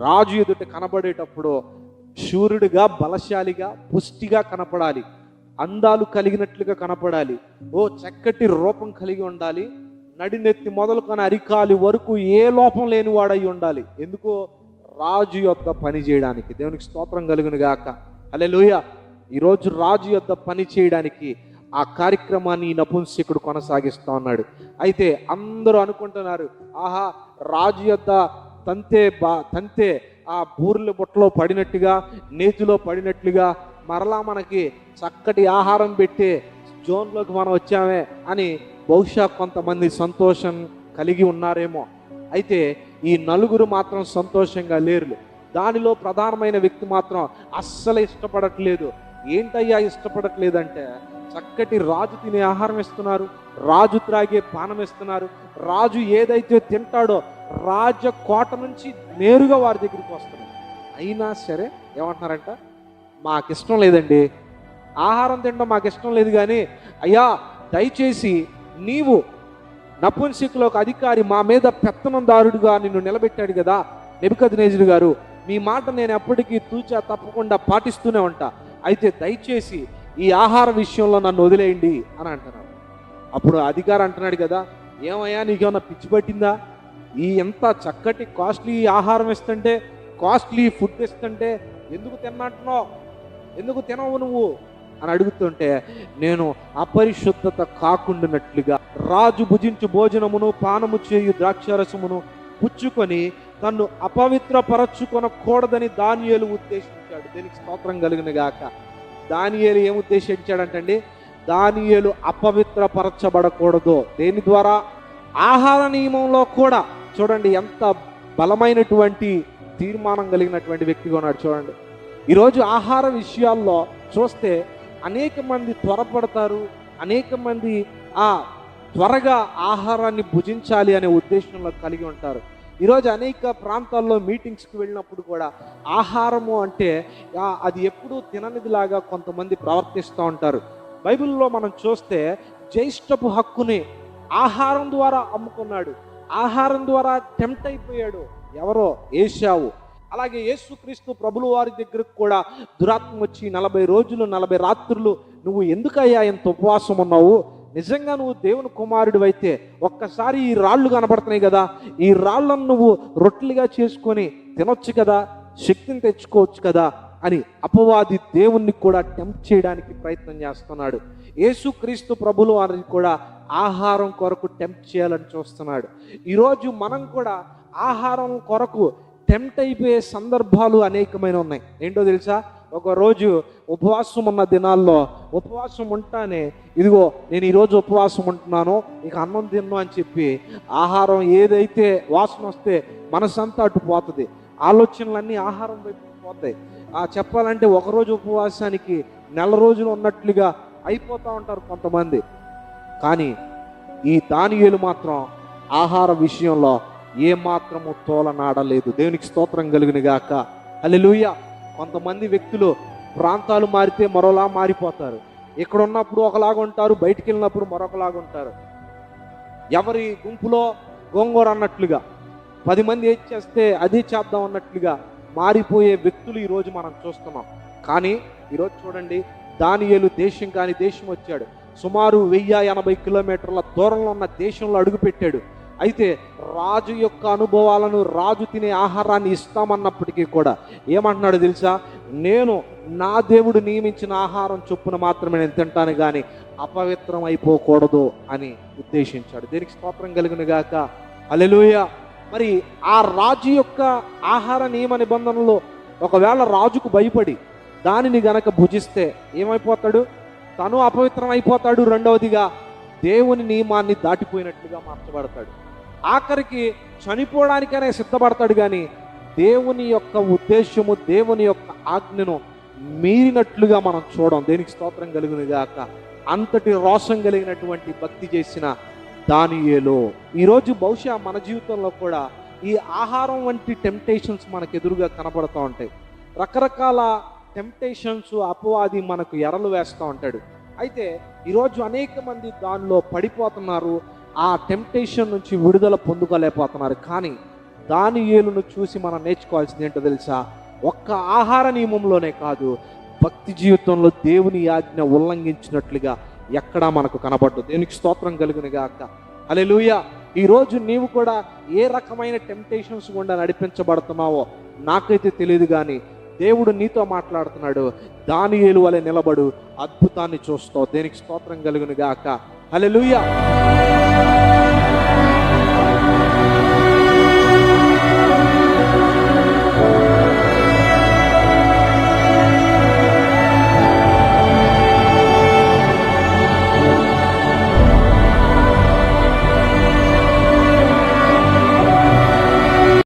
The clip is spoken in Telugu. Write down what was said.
రాజు ఎదుట కనబడేటప్పుడు శూరుడిగా బలశాలిగా పుష్టిగా కనపడాలి. అందాలు కలిగినట్లుగా కనపడాలి. ఓ చక్కటి రూపం కలిగి ఉండాలి. నడినెత్తి మొదలుకొని అరికాలి వరకు ఏ లోపం లేని వాడై ఉండాలి. ఎందుకో రాజు యొక్క పని చేయడానికి దేవునికి స్తోత్రం కలుగును గాక. అలే ఈరోజు రాజు యొక్క పని చేయడానికి ఆ కార్యక్రమాన్ని ఈ నపుంసకుడు కొనసాగిస్తూ ఉన్నాడు. అయితే అందరూ అనుకుంటున్నారు ఆహా రాజు యొక్క తంతే బా తంతే ఆ బూరెల బుట్టలో పడినట్టుగా నేతిలో పడినట్లుగా మరలా మనకి చక్కటి ఆహారం పెట్టి జోన్లోకి మనం వచ్చామే అని బహుశా కొంతమంది సంతోషం కలిగి ఉన్నారేమో. అయితే ఈ నలుగురు మాత్రం సంతోషంగా లేరు దానిలో ప్రధానమైన వ్యక్తి మాత్రం అస్సలు ఇష్టపడట్లేదు. ఏంటయ్యా ఇష్టపడట్లేదంటే చక్కటి రాజు తినే ఆహారం ఇస్తున్నారు. రాజు త్రాగే పానం ఇస్తున్నారు. రాజు ఏదైతే తింటాడో రాజ కోట నుంచి నేరుగా వారి దగ్గరికి వస్తున్నారు అయినా సరే ఏమంటున్నారంట? మాకు ఇష్టం లేదండి. ఆహారం తినడం మాకు ఇష్టం లేదు కానీ అయ్యా దయచేసి నీవు నపుంసకులో ఒక అధికారి మా మీద పెత్తనందారుడుగా నిన్ను నిలబెట్టాడు కదా నెబికద్నేజుడు గారు. మీ మాట నేను ఎప్పటికీ తూచా తప్పకుండా పాటిస్తూనే ఉంటా. అయితే దయచేసి ఈ ఆహార విషయంలో నన్ను వదిలేయండి అని అంటున్నాడు అప్పుడు అధికారి అంటున్నాడు కదా ఏమయ్యా నీకేమన్నా పిచ్చి పట్టిందా? ఈ ఎంత చక్కటి కాస్ట్లీ ఆహారం ఇస్తుంటే కాస్ట్లీ ఫుడ్ ఇస్తుంటే ఎందుకు తిన్నట్టున్నావు ఎందుకు తినవు నువ్వు? అని అడుగుతుంటే నేను అపరిశుద్ధత కాకుండానట్లుగా రాజు భుజించు భోజనమును పానము చేయు ద్రాక్షరసమును పుచ్చుకొని తన్ను అపవిత్రపరచుకొనకూడదని దానియేలు ఉద్దేశించాడు. దీనికి స్తోత్రం కలిగిన గాక? దానియేలు ఏం ఉద్దేశించాడంటండి? దానియేలు అపవిత్రపరచబడకూడదు. దేని ద్వారా? ఆహార నియమంలో కూడా. చూడండి ఎంత బలమైనటువంటి తీర్మానం కలిగినటువంటి వ్యక్తిగా ఉన్నాడు చూడండి. ఈరోజు ఆహార విషయాల్లో చూస్తే అనేక మంది త్వరపడతారు అనేక మంది ఆ త్వరగా ఆహారాన్ని భుజించాలి అనే ఉద్దేశంలో కలిగి ఉంటారు. ఈరోజు అనేక ప్రాంతాల్లో మీటింగ్స్కి వెళ్ళినప్పుడు కూడా ఆహారము అంటే అది ఎప్పుడూ తిననిదిలాగా కొంతమంది ప్రవర్తిస్తూ ఉంటారు. బైబిల్లో మనం చూస్తే జ్యేష్ఠపు హక్కుని ఆహారం ద్వారా అమ్ముకున్నాడు. ఆహారం ద్వారా టెంప్ట్ అయిపోయాడు ఎవరో? ఏషావు అలాగే యేసుక్రీస్తు ప్రభులు వారి దగ్గరకు కూడా దురాత్మ వచ్చి నలభై రోజులు నలభై రాత్రులు నువ్వు ఎందుకయ్యా ఇంత ఉపవాసం ఉన్నావు? నిజంగా నువ్వు దేవుని కుమారుడు అయితే ఒక్కసారి ఈ రాళ్ళు కనబడుతున్నాయి కదా? ఈ రాళ్ళను నువ్వు రొట్టెలుగా చేసుకొని తినొచ్చు కదా? శక్తిని తెచ్చుకోవచ్చు కదా? అని అపవాది దేవుణ్ణి కూడా టెంప్ట్ చేయడానికి ప్రయత్నం చేస్తున్నాడు. యేసుక్రీస్తు ప్రభులు వారిని కూడా ఆహారం కొరకు టెంప్ట్ చేయాలని చూస్తున్నాడు. ఈరోజు మనం కూడా ఆహారం కొరకు టెంప్ట్ అయిపోయే సందర్భాలు అనేకమైన ఉన్నాయి. ఏంటో తెలుసా? ఒక రోజు ఉపవాసం ఉన్న దినాల్లో ఉపవాసం ఉంటానే ఇదిగో నేను ఈరోజు ఉపవాసం ఉంటున్నాను ఇక అన్నం తిన్ను అని చెప్పి ఆహారం ఏదైతే వాసన వస్తే మనసంతా అటు పోతుంది. ఆలోచనలన్నీ ఆహారం వైపు పోతాయి. చెప్పాలంటే ఒకరోజు ఉపవాసానికి నెల రోజులు ఉన్నట్లుగా అయిపోతూ ఉంటారు కొంతమంది. కానీ ఈ దానియులు మాత్రం ఆహార విషయంలో ఏమాత్రము తోలనాడలేదు. దేవునికి స్తోత్రం కలిగిన గాక అల్లెలుయ్య కొంతమంది వ్యక్తులు ప్రాంతాలు మారితే మరోలా మారిపోతారు. ఇక్కడ ఉన్నప్పుడు ఒకలాగా ఉంటారు బయటికి వెళ్ళినప్పుడు మరొకలాగా ఉంటారు. ఎవరి గుంపులో గోంగూర అన్నట్లుగా పది మంది ఏది చేస్తే అది చేద్దాం అన్నట్లుగా మారిపోయే వ్యక్తులు ఈరోజు మనం చూస్తున్నాం. కానీ ఈరోజు చూడండి దానియేలు దేశం కాని దేశం వచ్చాడు. సుమారు వెయ్యి ఎనభై కిలోమీటర్ల దూరంలో ఉన్న దేశంలో అడుగుపెట్టాడు. అయితే రాజు యొక్క అనుభవాలను రాజు తినే ఆహారాన్ని ఇస్తామన్నప్పటికీ కూడా ఏమంటున్నాడు తెలుసా? నేను నా దేవుడు నియమించిన ఆహారం చొప్పున మాత్రమే నేను తింటాను కానీ అపవిత్రం అయిపోకూడదు అని ఉద్దేశించాడు. దీనికి స్తోత్రం కలిగిన గాక? అలెలుయ మరి ఆ రాజు యొక్క ఆహార నియమ నిబంధనలో ఒకవేళ రాజుకు భయపడి దానిని గనక భుజిస్తే ఏమైపోతాడు? తను అపవిత్రం అయిపోతాడు రెండవదిగా దేవుని నియమాన్ని దాటిపోయినట్లుగా మార్చబడతాడు. ఆఖరికి చనిపోవడానికనే సిద్ధపడతాడు కానీ దేవుని యొక్క ఉద్దేశము దేవుని యొక్క ఆజ్ఞను మీరినట్లుగా మనం చూడం. దేనికి స్తోత్రం కలిగిన అంతటి రోషం కలిగినటువంటి భక్తి చేసిన దానియేలో. ఈరోజు బహుశా మన జీవితంలో కూడా ఈ ఆహారం వంటి టెంప్టేషన్స్ మనకు ఎదురుగా కనబడుతూ ఉంటాయి. రకరకాల టెంప్టేషన్స్ అపవాది మనకు ఎరలు వేస్తూ ఉంటాడు. అయితే ఈరోజు అనేక మంది దానిలో పడిపోతున్నారు. ఆ టెంప్టేషన్ నుంచి విడుదల పొందుకోలేకపోతున్నారు. కానీ దాని ఏలును చూసి మనం నేర్చుకోవాల్సింది ఏంటో తెలుసా? ఒక్క ఆహార నియమంలోనే కాదు భక్తి జీవితంలో దేవుని ఆజ్ఞ ఉల్లంఘించినట్లుగా ఎక్కడా మనకు కనబడ్డు దేవునికి స్తోత్రం కలుగును గాక హల్లెలూయా. ఈ నీవు కూడా ఏ రకమైన టెంప్టేషన్స్ గుండా నడిపించబడుతున్నావో నాకైతే తెలియదు కానీ దేవుడు నీతో మాట్లాడుతున్నాడు. దాని ఏలు వలె నిలబడు అద్భుతాన్ని చూస్తావు. దేనికి స్తోత్రం కలుగును గాక హల్లెలూయా.